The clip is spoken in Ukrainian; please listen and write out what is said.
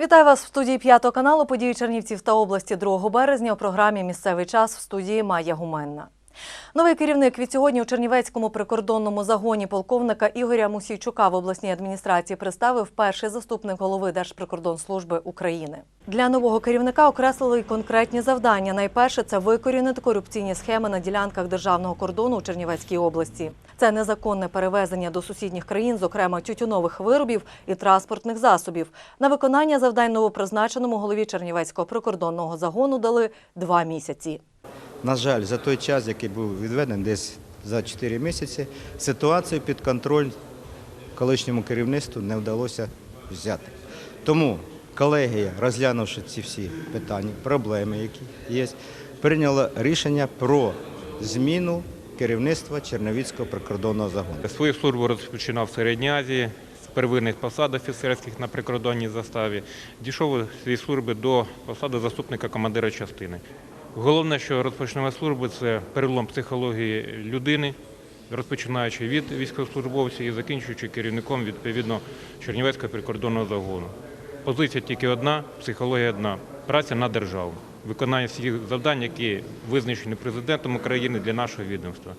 Вітаю вас в студії п'ятого каналу події Чернівців та області 2 березня у програмі Місцевий час в студії Майя Гуменна. Новий керівник від сьогодні у Чернівецькому прикордонному загоні полковника Ігоря Мусійчука в обласній адміністрації представив перший заступник голови Держприкордонслужби України. Для нового керівника окреслили й конкретні завдання. Найперше це викорінити корупційні схеми на ділянках державного кордону у Чернівецькій області. Це незаконне перевезення до сусідніх країн, зокрема тютюнових виробів і транспортних засобів. На виконання завдань новопризначеному голові Чернівецького прикордонного загону дали два місяці. На жаль, за той час, який був відведений, десь за 4 місяці, ситуацію під контроль колишньому керівництву не вдалося взяти. Тому колегія, розглянувши ці всі питання, проблеми, які є, прийняла рішення про зміну керівництва Черновіцького прикордонного загону. Свою службу розпочинав в Середній Азії з первинних посад офіцерських на прикордонній заставі. Дійшов у своїй служби до посади заступника командира частини. Головне, що розпочнемо службу, це перелом психології людини, розпочинаючи від військовослужбовців і закінчуючи керівником відповідно Чернівецького прикордонного загону. Позиція тільки одна, психологія одна праця на державу. Виконання всіх завдань, які визначені президентом України для нашого відомства.